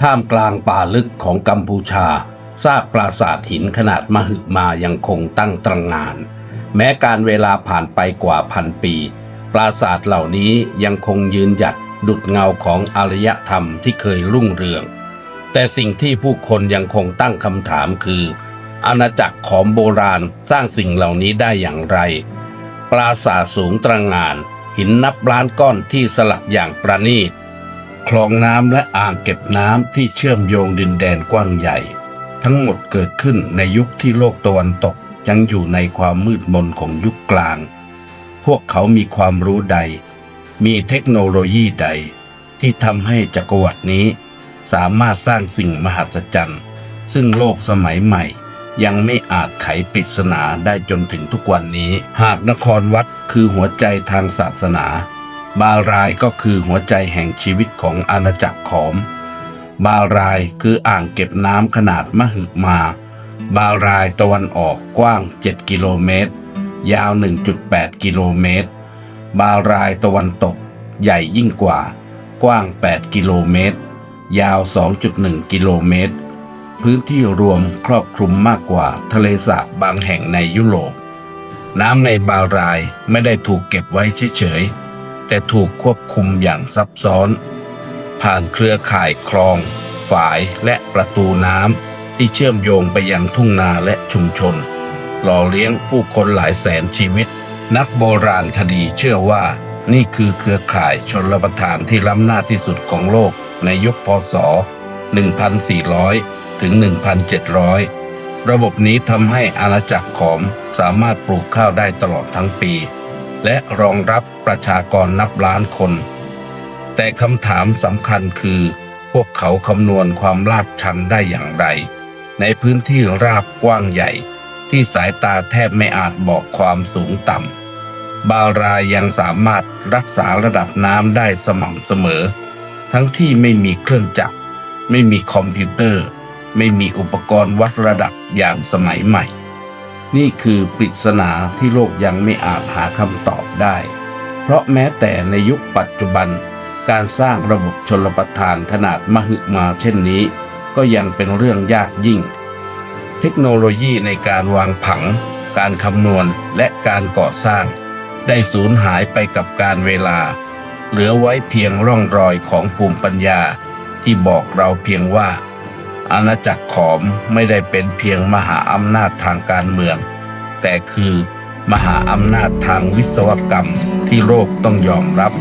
ท่ามกลางป่าลึกของกัมพูชา ซากปราสาทหินขนาดมหึมายังคงตั้งตรงงาน แม้การเวลาผ่านไปกว่าพันปี ปราสาทเหล่านี้ยังคงยืนหยัดดุดเงาของอารยธรรมที่เคยรุ่งเรือง แต่สิ่งที่ผู้คนยังคงตั้งคำถามคือ อาณาจักรของโบราณสร้างสิ่งเหล่านี้ได้อย่างไร ปราสาทสูงตระหงาน หินนับล้านก้อนที่สลักอย่างประณีต คลองน้ำและอ่างเก็บน้ำที่เชื่อมโยงดินแดนกว้างใหญ่ ทั้งหมดเกิดขึ้นในยุคที่โลกตะวันตกยังอยู่ในความมืดมนของยุคกลาง พวกเขามีความรู้ใด มีเทคโนโลยีใด ที่ทำให้จักรวรรดินี้ สามารถสร้างสิ่งมหัศจรรย์ ซึ่งโลกสมัยใหม่ยังไม่อาจไขปริศนาได้จนถึงทุกวันนี้ หากนครวัดคือหัวใจทางศาสนา บารายก็คือหัวใจแห่งชีวิตของอาณาจักรขอม บารายคืออ่างเก็บน้ำขนาดมหึมา บารายตะวันออกกว้าง 7 กิโลเมตร ยาว 1.8 กิโลเมตร บารายตะวันตก ใหญ่ยิ่งกว่า กว้าง 8 กิโลเมตร ยาว 2.1 กิโลเมตร พื้นที่รวมครอบคลุมมากกว่าทะเลสาบบางแห่งในยุโรป น้ำในบารายไม่ได้ถูกเก็บไว้เฉยๆ แต่ถูกควบคุมอย่างซับซ้อน ผ่านเครือข่ายคลอง ฝายและประตูน้ำที่เชื่อมโยงไปยังทุ่งนาและชุมชน หล่อเลี้ยงผู้คนหลายแสนชีวิต นักโบราณคดีเชื่อว่านี่คือเครือข่ายชนรประทานที่ล้ำหน้าที่สุดของโลกในยุคพศ 1,400 ถึง 1,700 ระบบนี้ทำให้อาณาจักรขอมสามารถปลูกข้าวได้ตลอดทั้งปี และรองรับประชากรนับล้านคน แต่คำถามสำคัญคือ พวกเขาคำนวณความลาดชันได้อย่างไร ในพื้นที่ราบกว้างใหญ่ ที่สายตาแทบไม่อาจบอกความสูงต่ำบารายยังสามารถรักษาระดับน้ำได้สม่ำเสมอ ทั้งที่ไม่มีเครื่องจักร ไม่มีคอมพิวเตอร์ ไม่มีอุปกรณ์วัดระดับอย่างสมัยใหม่ นี่คือปริศนาที่โลกยังไม่อาจหาคำตอบได้ เพราะแม้แต่ในยุคปัจจุบัน การสร้างระบบชนประทานขนาดมหึมาเช่นนี้ ก็ยังเป็นเรื่องยากยิ่ง เทคโนโลยีในการวางผัง การคำนวณและการก่อสร้าง ได้สูญหายไปกับการเวลา เหลือไว้เพียงร่องรอยของภูมิปัญญาที่บอกเราเพียงว่า อาณาจักรขอมไม่ได้เป็นเพียงมหาอำนาจทางการเมือง แต่คือมหาอำนาจทางวิศวกรรมที่โลกต้องยอมรับ